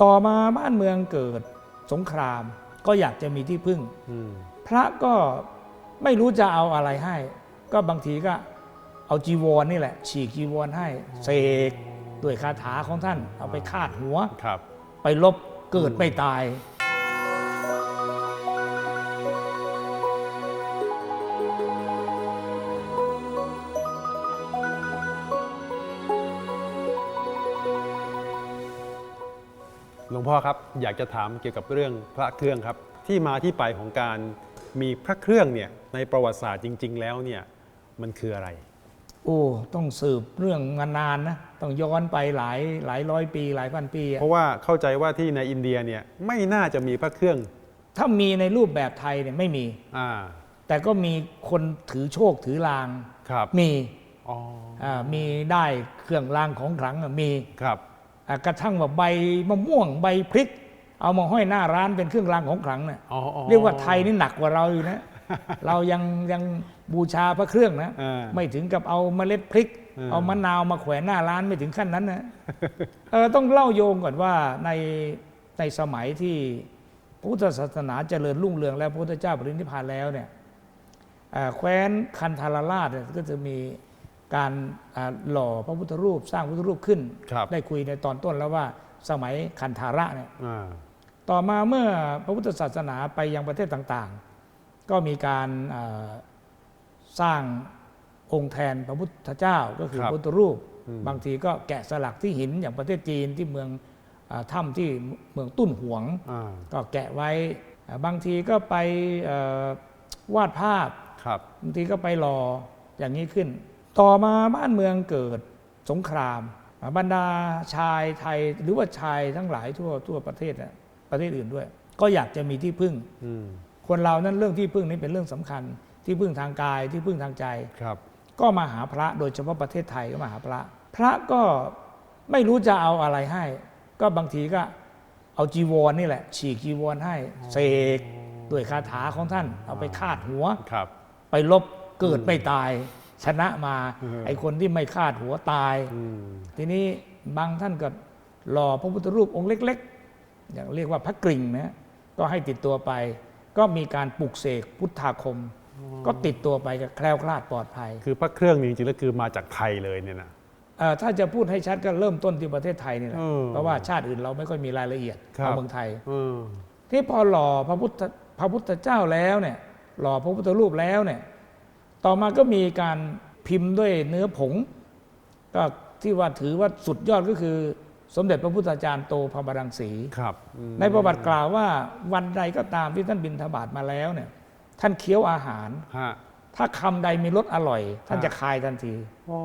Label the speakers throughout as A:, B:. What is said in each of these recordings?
A: ต่อมาบ้านเมืองเกิดสงคราม ก็อยากจะมีที่พึ่ง
B: อืม
A: พระก็ไม่รู้จะเอาอะไรให้ ก็บางทีก็เอาจีวรนี่แหละ ฉีกจีวรให้เสกด้วยคาถาของท่าน เอาไปคาดหัว
B: ครับ
A: ไปลบเกิดไม่ตาย
B: งพ่อครับอยากจะถามเกี่ยวกับเรื่องพระเครื่องครับ ที่มาที่ไปของการมีพระเครื่องเนี่ยในประวัติศาสตร์จริง ๆ แล้วเนี่ยมันคืออะไร
A: โอ้ต้องสืบเรื่องมานานนะต้องย้อนไปหลายหลายร้อยปีหลายพันปีอะ
B: เพราะว่าเข้าใจว่าที่ในอินเดียเนี่ยไม่น่าจะมีพระเครื่อง
A: ถ้ามีในรูปแบบไทยเนี่ยไม่มี
B: อ่า
A: แต่ก็มีคนถือโชคถือลาง
B: ครับ
A: มี
B: อ๋อ
A: อ่ามีได้เครื่องรางของขลังอะมี
B: ครับ
A: อ่า กระทั่งว่าใบมะม่วงใบพริก เอามาห้อยหน้าร้านเป็นเครื่องรางของขลังเนี่ย
B: อ๋ออ๋อ
A: เรียกว่าไทยนี่หนักกว่าเราอยู่นะ เรายังยังบูชาพระเครื่องนะ
B: อ่า
A: ไม่ถึงกับเอาเมล็ดพริก
B: อ่า
A: เอามะนาวมาแขวนหน้าร้านไม่ถึงขั้นนั้นนะเออต้องเล่าโยงก่อนว่าในในสมัยที่พระพุทธศาสนาเจริญรุ่งเรืองแล้วพระพุทธเจ้าปรินิพพานแล้วเนี่ยอ่าแคว้นคันธารราชเนี่ยก็จะมี การอ่าหล่อพระพุทธรูปสร้างพระพุทธรูปขึ้น
B: ครับ
A: ได้คุยในตอนต้นแล้วว่าสมัยคันธาระเนี่ย
B: อ่า
A: ต่อมาเมื่อพระพุทธศาสนาไปยังประเทศต่างๆ ก็มีการเอ่อสร้างองค์แทนพระพุทธเจ้าก็คือ
B: ครับ
A: พุทธรูป
B: อืม
A: บางทีก็แกะสลักที่หินอย่างประเทศจีนที่เมืองอาถ้ำที่เมืองตุ้นหวง
B: อ่า
A: ก็แกะไว้อ่าบางทีก็ไปเอ่อวาดภาพ
B: ครับ
A: บางทีก็ไปรออย่างนี้ขึ้น ต่อมาบ้านเมืองเกิดสงครามอ่าบรรดาชายไทยหรือว่าชายทั้งหลายทั่วทั่วประเทศน่ะประเทศอื่นด้วย ก็อยากจะมีที่พึ่ง
B: อืม
A: คนเรานั้นเรื่องที่พึ่งนี้เป็นเรื่องสำคัญ ที่พึ่งทางกายที่พึ่งทางใจ
B: ครับ
A: ก็มาหาพระโดยเฉพาะประเทศไทยก็มาหาพระ พระก็ไม่รู้จะเอาอะไรให้ ก็บางทีก็เอาจีวรนี่แหละ ฉีกจีวรให้เสกด้วยคาถาของท่าน เอาไปคาดหัว
B: ครับ
A: ไปลบเกิดไม่ตาย ชนะมา
B: อืม
A: ไอ้คนที่ไม่คาดหัวตาย
B: อืม
A: ทีนี้บางท่านก็หล่อพระพุทธรูปองค์เล็กๆ อย่างเรียกว่าพระกริ่งนะก็ให้ติดตัวไป ก็มีการปลุกเสกพุทธาคม ก็ติดตัวไปก็แคล้วคลาดปลอดภัย
B: คือพระเครื่องนี่จริงๆแล้วคือมาจากไทยเลยเนี่ยนะ
A: เอ่อถ้าจะพูดให้ชัดก็เริ่มต้นที่ประเทศไทยนี่แหละ
B: เออ
A: เพราะว่าชาติอื่นเราไม่ค่อยมีรายละเอียด
B: ครับ
A: เอาเมืองไทย
B: อืม
A: ที่พอหล่อพระพุทธพระพุทธเจ้าแล้วเนี่ย หล่อพระพุทธรูปแล้วเนี่ย ต่อมาก็มีการพิมพ์ด้วยเนื้อผง ก็ที่ว่าถือว่าสุดยอดก็คือ สมเด็จพระพุทธจารย์โตพระบารังสี
B: ครับอืม
A: ในประวัติกล่าวว่าวันใดก็ตามที่ท่านบินทบาทมาแล้วเนี่ย ท่านเคี้ยวอาหาร
B: ฮะ
A: ถ้าคำใดมีรสอร่อย ท่าน
B: ฮะ
A: จะคายทันที
B: อ๋อ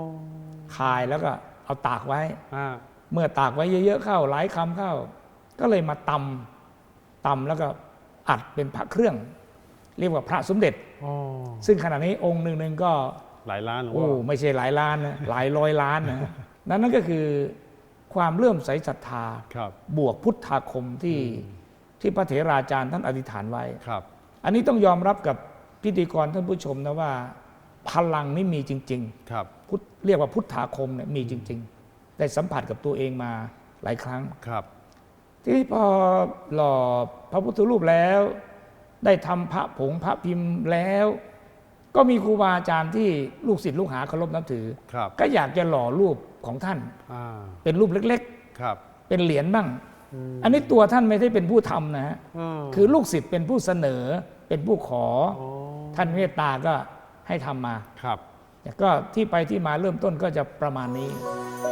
A: คายแล้วก็เอาตากไว้
B: อ่า
A: เมื่อตากไว้เยอะๆเข้าหลายคำเข้า ก็เลยมาตำตำแล้วก็อัดเป็นพระเครื่อง เรียกว่าพระสมเด็จ
B: อ๋อ
A: ซึ่งขณะนี้องค์หนึ่งหนึ่งก็
B: หลายล้านหลวง
A: โอ้
B: พ่อ
A: ไม่ใช่หลายล้านนะหลายร้อยล้านนะนั่นนั่นก็คือความเลื่อมใสศรัทธา
B: ครับ
A: บวกพุทธาคมที่ที่พระเถราจารย์ท่านอธิษฐานไว้
B: ครับ
A: อันนี้ต้องยอมรับกับพิธีกรท่านผู้ชมนะว่า พลังนี่มีจริงๆ
B: ครับ
A: พุทธเรียกว่าพุทธาคมเนี่ยมีจริง ๆ ได้สัมผัสกับตัวเองมาหลายครั้ง
B: ครับ
A: ที่พอหล่อพระพุทธรูปแล้ว ได้ทำพระผงพระพิมพ์แล้ว ก็มีครูบาอาจารย์ที่ลูกศิษย์ลูกหาเคารพนับถือ
B: ครับ
A: ก็อยากจะหล่อรูปของท่าน
B: อ่า
A: เป็นรูปเล็ก
B: ครับ
A: ๆ เป็นเหรียญบ้าง
B: ม
A: อันนี้ตัวท่านไม่ได้เป็นผู้ทำนะฮะ
B: ม
A: คือลูกศิษย์เป็นผู้เสนอ เป็นผู้ขอ
B: อ๋อ
A: ท่านเมตตาก็ให้ทำมา
B: ครับ
A: ก็ที่ไปที่มาเริ่มต้นก็จะประมาณนี้
B: ค